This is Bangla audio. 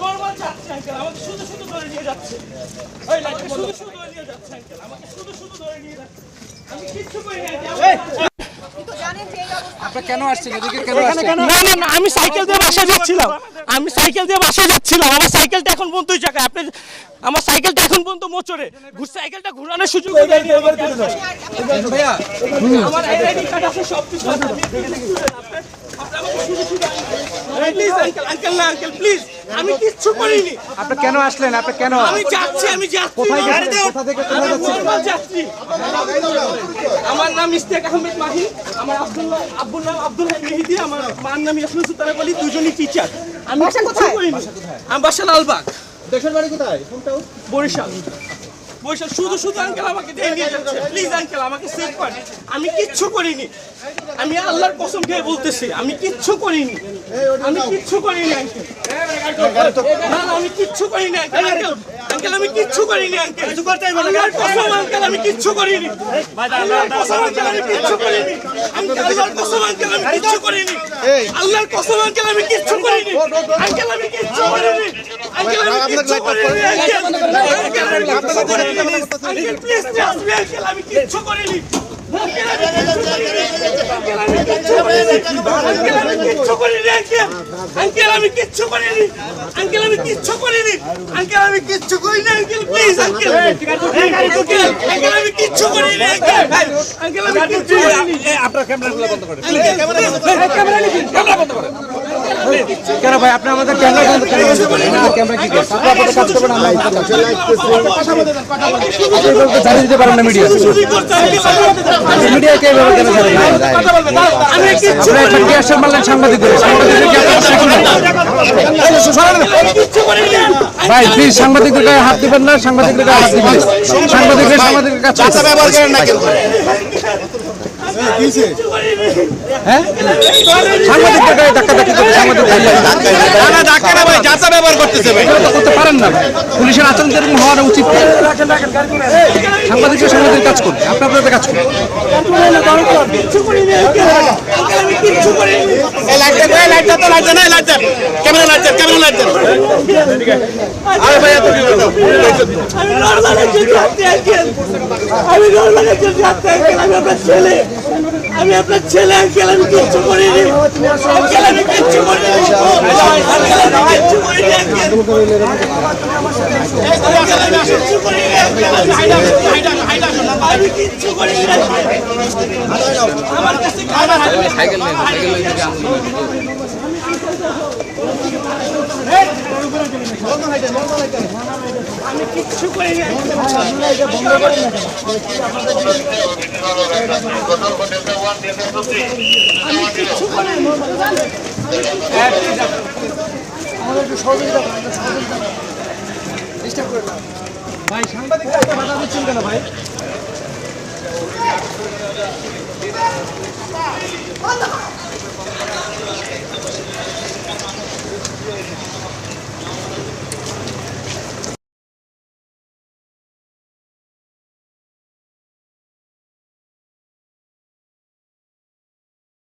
নর্মাল যাচ্ছে আঙ্কেল। আমাকে শুধু শুধু ধরে নিয়ে যাচ্ছে। ওই শুধু শুধু ধরে নিয়ে যাচ্ছে আঙ্কেল। আমাকে শুধু শুধু ধরে নিয়ে যাচ্ছে। আমি কিচ্ছু করি না আপনারা কেন আসছেন এদিকে কেন আসছেন? না না না আমি সাইকেল দিয়ে বাসায় যাচ্ছিলাম। আমি সাইকেল দিয়ে বাসায় যাচ্ছিলাম। আমার সাইকেলটা এখন পর্যন্ত ওই জায়গায় আপনি আমার সাইকেলটা এখন পর্যন্ত মোচরে ঘুর সাইকেলটা ঘুরানোর সুযোগ দেয়নি আমার আইডি কার্ড আছে সব কিছু আছে আমি আপনি আমাকে শুধু শুধু প্লিজ আঙ্কেল আঙ্কেল না আঙ্কেল প্লিজ আমি কিচ্ছু করিনি। আপনি কেন আসলেন? আপনি কেন? আমি যাচ্ছি আমি যাচ্ছি। কোথায় গেছেন? কোথা থেকে কোথায় যাচ্ছেন? আমার নাম ইস্তেক আহমেদ মাহি। আমার আব্দুল্লাহ আব্বুর নাম আব্দুল হাই মেহেদি। আমার মার নাম ইয়াসমিন সুলতানা বলি। দুজনই টিচার আমি কিচ্ছু করিনি। আমি বাসা লালবাগ দেশের বাড়ি কোথায়? বরিশাল। বরিশাল শুধু শুধু আঙ্কেল আমাকে দিয়ে নিয়ে যাচ্ছে প্লিজ আঙ্কেল আমাকে সেভ করেন আমি কিচ্ছু করিনি আমি আল্লাহর কসম খেয়ে বলতেছি আমি কিচ্ছু করিনি আমি কিচ্ছু করিনি আঙ্কেল না আমি কিচ্ছু করিনি আঙ্কেল আঙ্কেল আমি কিচ্ছু করিনি আঙ্কেল আল্লাহর কসম আঙ্কেল আমি কিচ্ছু করিনি আল্লাহর কসম আঙ্কেল আমি কিচ্ছু করিনি আল্লাহর কসম আঙ্কেল আমি কিচ্ছু করিনি আল্লাহর কসম আঙ্কেল আমি কিচ্ছু করিনি আঙ্কেল আমি কিচ্ছু করিনি আঙ্কেল আমি কিচ্ছু করিনি। আমি কিচ্ছু করিনি আঙ্কেল। আমি কিচ্ছু করিনি। আঙ্কেল আমি কিচ্ছু করিনি। আঙ্কেল আমি কিচ্ছু করিনি আঙ্কেল প্লিজ আঙ্কেল। আঙ্কেল আমি কিচ্ছু করিনি আঙ্কেল। আমি কিচ্ছু আপনার ক্যামেরাগুলো বন্ধ করেন ক্যামেরা বন্ধ করেন কেন ভাই আপনি আমাদের ক্যামেরা বন্ধ ক্যামেরা কি আপনি কাজ করবেন আমরা আপনি জানিয়ে দিতে পারেন না মিডিয়া মিডিয়া কে এভাবে কেন আপনারা একটা টিয়ার মারলেন সাংবাদিকদের। সাংবাদিকদের ভাই প্লিজ সাংবাদিকদের গায়ে হাত দিবেন না সাংবাদিকদের গায়ে হাত দিবেন সাংবাদিকদের সাংবাদিকের কাছে ব্যবহার করেন না কিন্তু। হ্যাঁ সাংবাদিকদের গায়ে ধাক্কা ধাক্কি করে সাংবাদিক না না ডাক্তার ভাই যাতা ব্যবহার করতেছে ভাই করতে পারেন না। পুলিশের আচরণ যেরকম হওয়া উচিত না। সাংবাদিকরা সাংবাদিক কাজ করবে আপনার আপনাদের কাজ করুন কিচ্ছু করিনি এই লাইট দেন এই তো লাইট দেন এই light camera light camera light আরে ভাই এত কি আমি নর্মাল একজন যাত্রী আঙ্কেল আমি আমি আপনার ছেলে আমি আপনার ছেলে আঙ্কেল আমি কিচ্ছু করিনি আঙ্কেল আমি কিচ্ছু করিনি আমি কিচ্ছু আঙ্কেল আমার কাছে খাবার সাইকেল আমি কিচ্ছু আঙ্কেল আমি কিচ্ছু করিনি ভাই, সাংবাদিকরা এত বাধা দিচ্ছেন কেন ভাই